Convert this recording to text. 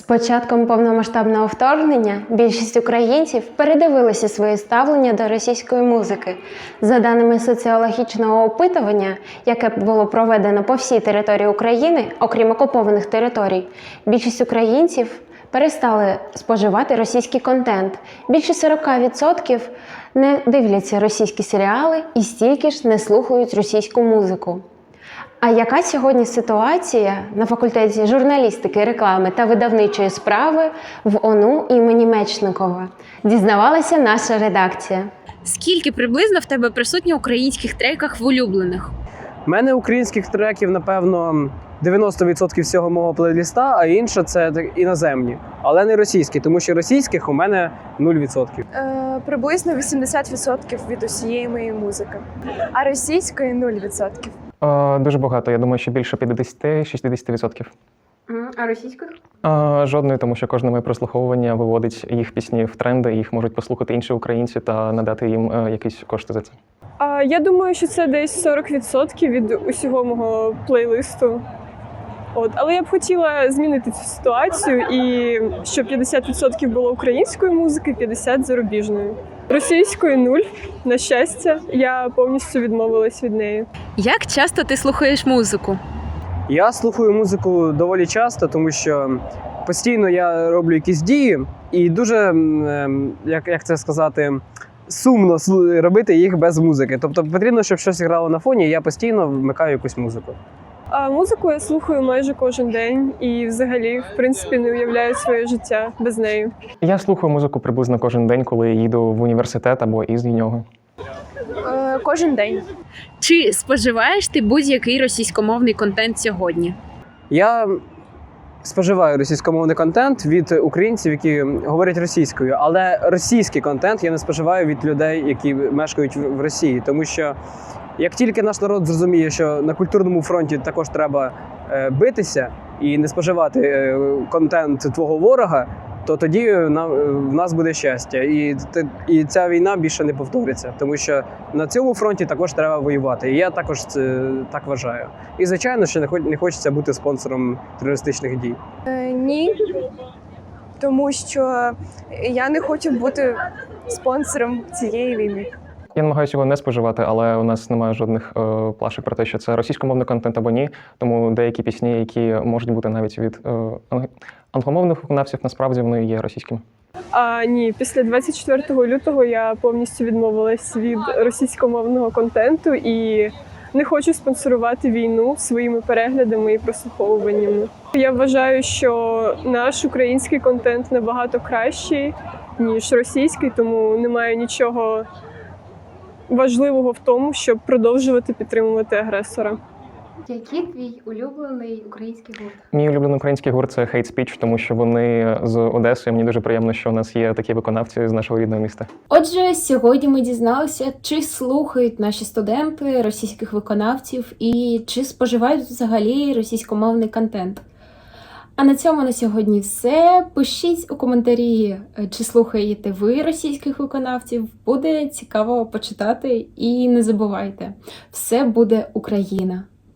З початком повномасштабного вторгнення більшість українців передивилися своє ставлення до російської музики. За даними соціологічного опитування, яке було проведено по всій території України, окрім окупованих територій, більшість українців перестали споживати російський контент. Більше 40% не дивляться російські серіали і стільки ж не слухають російську музику. А яка сьогодні ситуація на факультеті журналістики, реклами та видавничої справи в ОНУ імені Мечникова? Дізнавалася наша редакція. Скільки приблизно в тебе присутньо українських треках в улюблених? У мене українських треків, напевно, 90% всього мого плейліста, а інше це так іноземні, але не російські, тому що російських у мене 0%. Е, приблизно 80% від усієї моєї музики, а російської 0%. Дуже багато. Я думаю, що більше 50-60%. А російською? Е, Жодної, тому що кожне моє прослуховування виводить їх пісні в тренди, їх можуть послухати інші українці та надати їм е, якісь кошти за це. А я думаю, що це десь 40% від усього мого плейлисту. От, але я б хотіла змінити цю ситуацію і щоб 50% було української музики, 50% зарубіжної. Російської нуль. На щастя, я повністю відмовилась від неї. Як часто ти слухаєш музику? Я слухаю музику доволі часто, тому що постійно я роблю якісь дії, і дуже, ем, як, як це сказати, сумно робити їх без музики. Тобто потрібно, щоб щось грало на фоні, і я постійно вмикаю якусь музику. А музику я слухаю майже кожен день і взагалі, в принципі, не уявляю своє життя без неї. Я слухаю музику приблизно кожен день, коли їду в університет або із нього. Е, кожен день. Чи споживаєш ти будь-який російськомовний контент сьогодні? Я споживаю російськомовний контент від українців, які говорять російською, але російський контент я не споживаю від людей, які мешкають в в Росії, тому що як тільки наш народ зрозуміє, що на культурному фронті також треба е, битися і не споживати е, контент твого ворога. То тоді на- в нас буде щастя, і і ця війна більше не повториться, тому що на цьому фронті також треба воювати. І я також це так вважаю. І звичайно, що не хочеться бути спонсором терористичних дій. Е, ні, тому що я не хочу бути спонсором цієї війни. Я намагаюся його не споживати, але у нас немає жодних е, плашок про те, що це російськомовний контент або ні. Тому деякі пісні, які можуть бути навіть від е, англомовних виконавців, насправді вони є російськими. А ні, після 24 лютого я повністю відмовилась від російськомовного контенту і не хочу спонсорувати війну своїми переглядами і прослуховуваннями. Я вважаю, що наш український контент набагато кращий ніж російський, тому немає нічого важливого в тому, щоб продовжувати підтримувати агресора. Який твій улюблений український гурт? Мій улюблений український гурт це Hate Speech, тому що вони з Одеси. Мені дуже приємно, що у нас є такі виконавці з нашого рідного міста. Отже, сьогодні ми дізналися, чи слухають наші студенти російських виконавців і чи споживають взагалі російськомовний контент. А на цьому на сьогодні все. Пишіть у коментарі, е, чи слухаєте ви російських виконавців. Буде цікаво почитати. І не забувайте, все буде Україна.